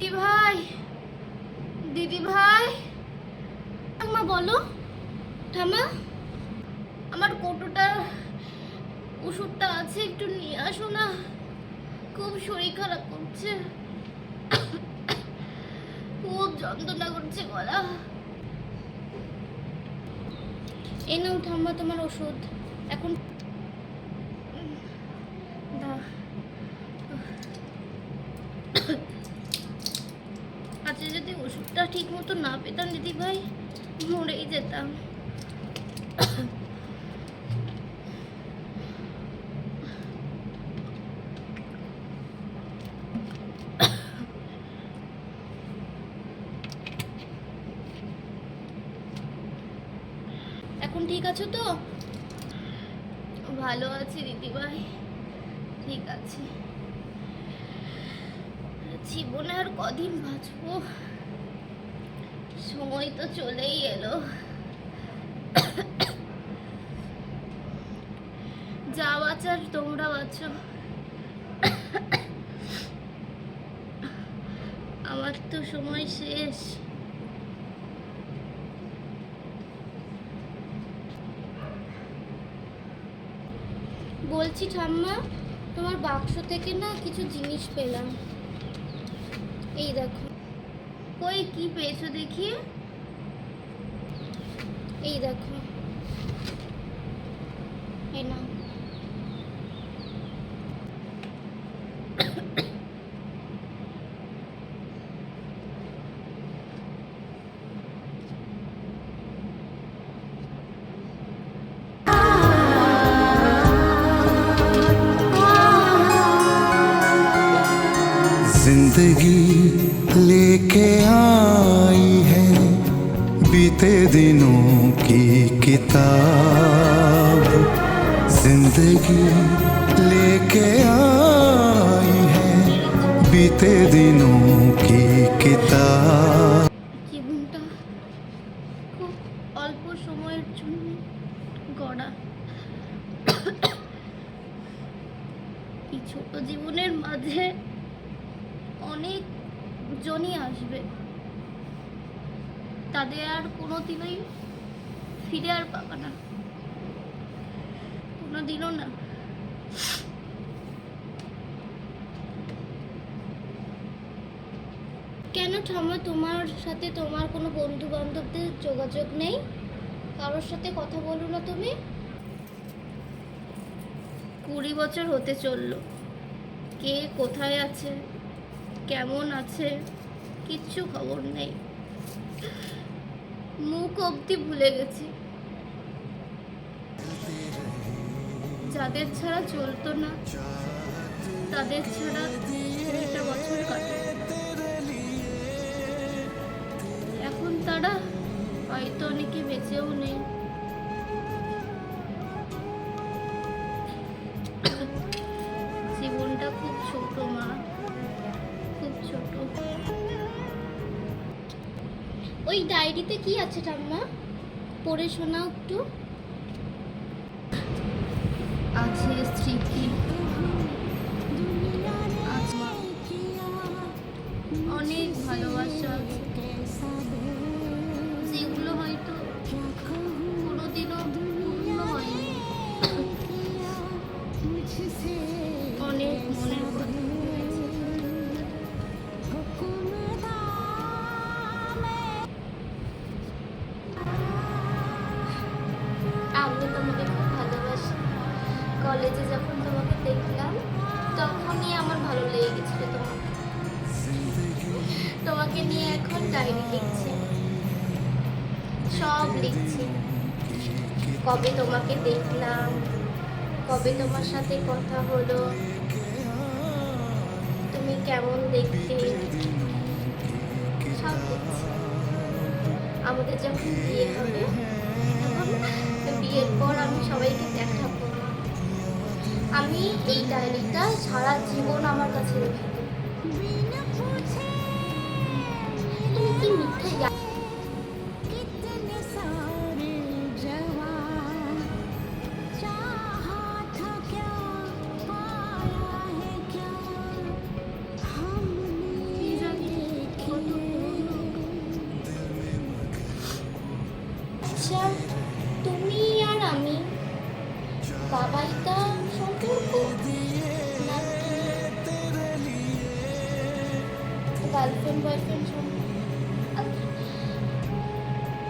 দিদি ভাই। দিদি ভাই। ঠাম্মা, বলো। ঠাম্মা, আমার কোটোটা ওষুধটা আছে, একটু নিয়ে আসো না। খুব শরীর খারাপ করছে। খুব যন্ত্রণা করছে গলা। এই নাও ঠাম্মা তোমার ওষুধ। এখন দাও ওষুধটা ঠিক মতো না পেতাম, দিদি ভাই। মরেই যেতাম। এখন ঠিক আছো তো? ভালো আছি, দিদি ভাই। ঠিক আছে। জীবনে আর কদিন বাঁচবো? সময় তো চলেই এলো। যা বাঁচার তোমরা বাঁচো। আমার তো সময় শেষ। বলছি ঠাম্মা, তোমার বাক্স থেকে না কিছু জিনিস পেলাম। এই দেখো। কই কি পেয়েছো দেখি এই দেখো এই নাও जिंदगी लेके आई है बीते दिनों की किताब जिंदगी लेके आई है बीते दिनों की किताब জীবনটা খুব অল্প সময়ের জন্য গড়া এই ছোট জীবনের মাঝে অনেক জনই আসবে তাদের আর কোনোদিনই ফিরে আর পাবে না। কোনোদিনও না। কেন ঠাম্মা তোমার সাথে তোমার কোনো বন্ধু বান্ধবদের যোগাযোগ নেই? কারোর সাথে কথা বলো না তুমি। কুড়ি বছর হতে চলল। কে কোথায় আছে? কেমন আছে? কিচ্ছু খবর নেই। মুখ অবধি ভুলে গেছি। যাদের ছাড়া চলতো না, তাদের ছাড়া কুড়িটা বছর কাটে। এখন তারা হয়তো অনেকে বেঁচেও নেই। ওই ডায়েরিতে কি আছে ঠাম্মা? পড়ে শোনাও একটু। আছে স্মৃতি। অনেক ভালোবাসা। তোমাকে নিয়ে এখন ডায়েরি লিখছে। সব লিখছি। কবে তোমাকে দেখলাম, কবে তোমার সাথে কথা হলো, তুমি কেমন দেখতে? সব লিখছি। আমাদের যখন বিয়ে হবে বিয়ের পর আমি সবাইকে দেখাবো। আমি এই ডায়েরিটা সারা জীবন আমার কাছে রেখে গার্লফ্রেন্ড বয়ফ্রেন্ড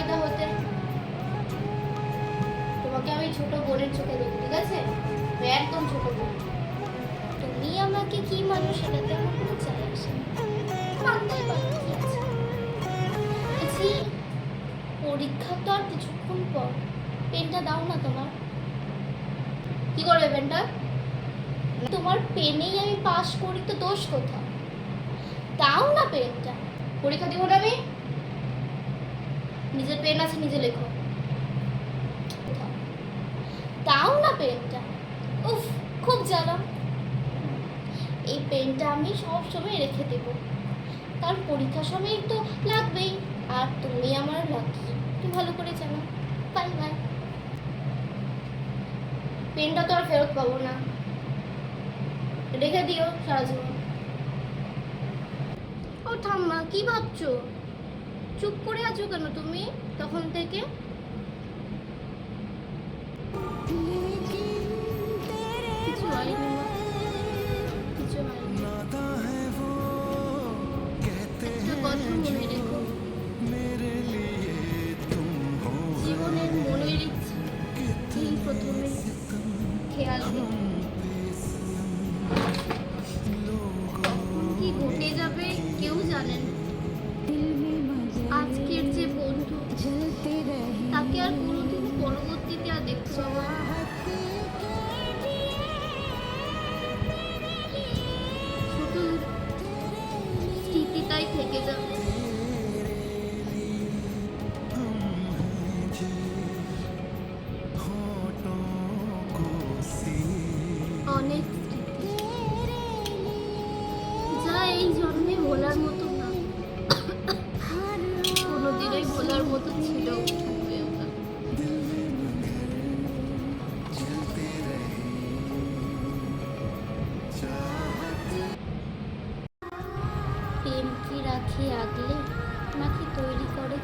এটা হতে তোমাকে আমি ছোট বোনের চোখে দেখি, ঠিক আছে? একদম ছোট বোন। তুমি আমাকে কি মানুষ সেটাতে আমার কোনো চাই আসে বলছি পরীক্ষা তো আর কিছুক্ষণ পর। পেনটা দাও না তোমার। কি করবে পেনটা? তোমার পেনেই আমি পাস করি তো দোষ কোথাও দাও না পেনটা। পরীক্ষা দিব না আমি। নিজের পেন আছে, নিজে লেখো। দাও না পেনটা। উফ, খুব জ্বালা এই পেনটা আমি সব সময় রেখে দেব। কারণ পরীক্ষার সময় তো লাগবেই। আর তুমি আমার লাকি তুমি ভালো করে জানো। Bye bye. পেনটা তো আর ফেরত পাবো না। রেখে দিও সারা জীবন। ও ঠাম্মা কি ভাবছ? চুপ করে আছো কেন তুমি তখন থেকে? কিছু হয়নি। পরবর্তীতে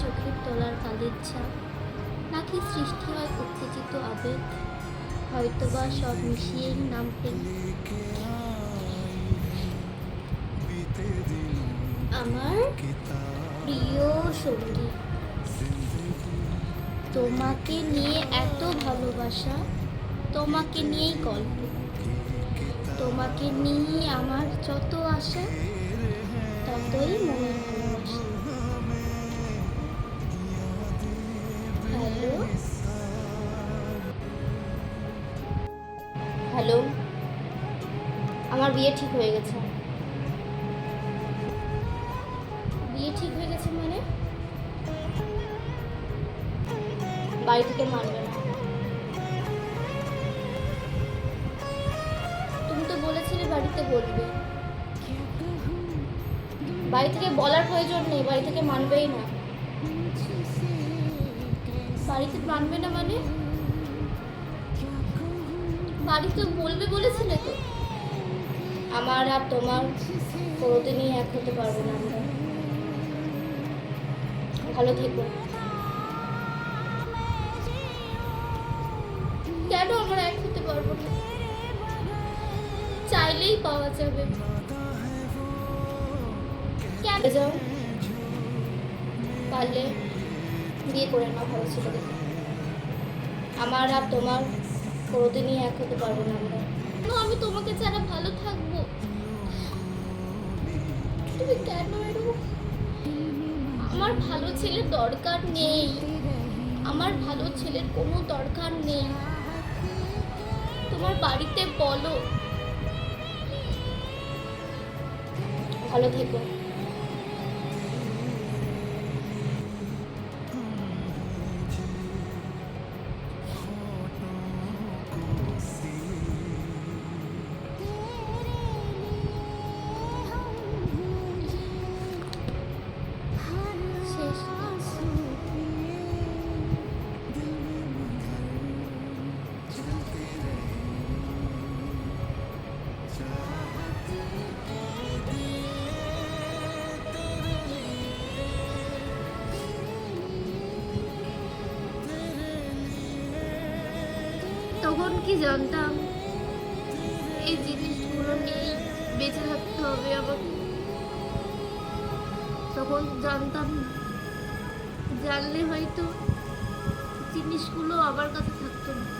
চোখের তলার কালের ছাপ। নাকি সৃষ্টি হয় উত্তেজিত আবেগ? হয়তোবা সব মিশিয়েই নাম আমার প্রিয় সঙ্গী, তোমাকে নিয়ে এত ভালোবাসা, তোমাকে নিয়েই গল্প, তোমাকে নিয়ে আমার যত আশা, ততই মনে হয় হ্যালো? হ্যালো আমার বিয়ে ঠিক হয়ে গেছে। বিয়ে ঠিক হয়ে গেছে মানে? বাড়ি থেকে মানবে না। তুমি তো বলেছিলে বাড়িতে বলবে। বাড়ি থেকে বলার প্রয়োজন নেই, বাড়ি থেকে মানবেই না। বাড়িতে মানবে না মানে? বাড়িতে বলবে বলেছে তো? আমার আর তোমার কোনোদিনই এক হতে পারব না আমরা। ভালো থেকো। কেন আমরা এক হতে পারব না? চাইলেই পাওয়া যাবে। কেন? যাও পারলে বিয়ে করে নাও ভালো ছিল আমার আর তোমার কোনোদিনই এক হতে পারব না আমরা। আমি তোমাকে ছাড়া ভালো থাকব। তুমি কেন আমার ভালো ছেলের দরকার নেই। আমার ভালো ছেলের কোনো দরকার নেই। তোমার বাড়িতে বলো। ভালো থেকো। তখন কি জানতাম? এই জিনিসগুলো নিয়ে বেঁচে থাকতে হবে আবার তখন জানতাম, জানলে হয়তো জিনিসগুলো আমার কাছে থাকতো না।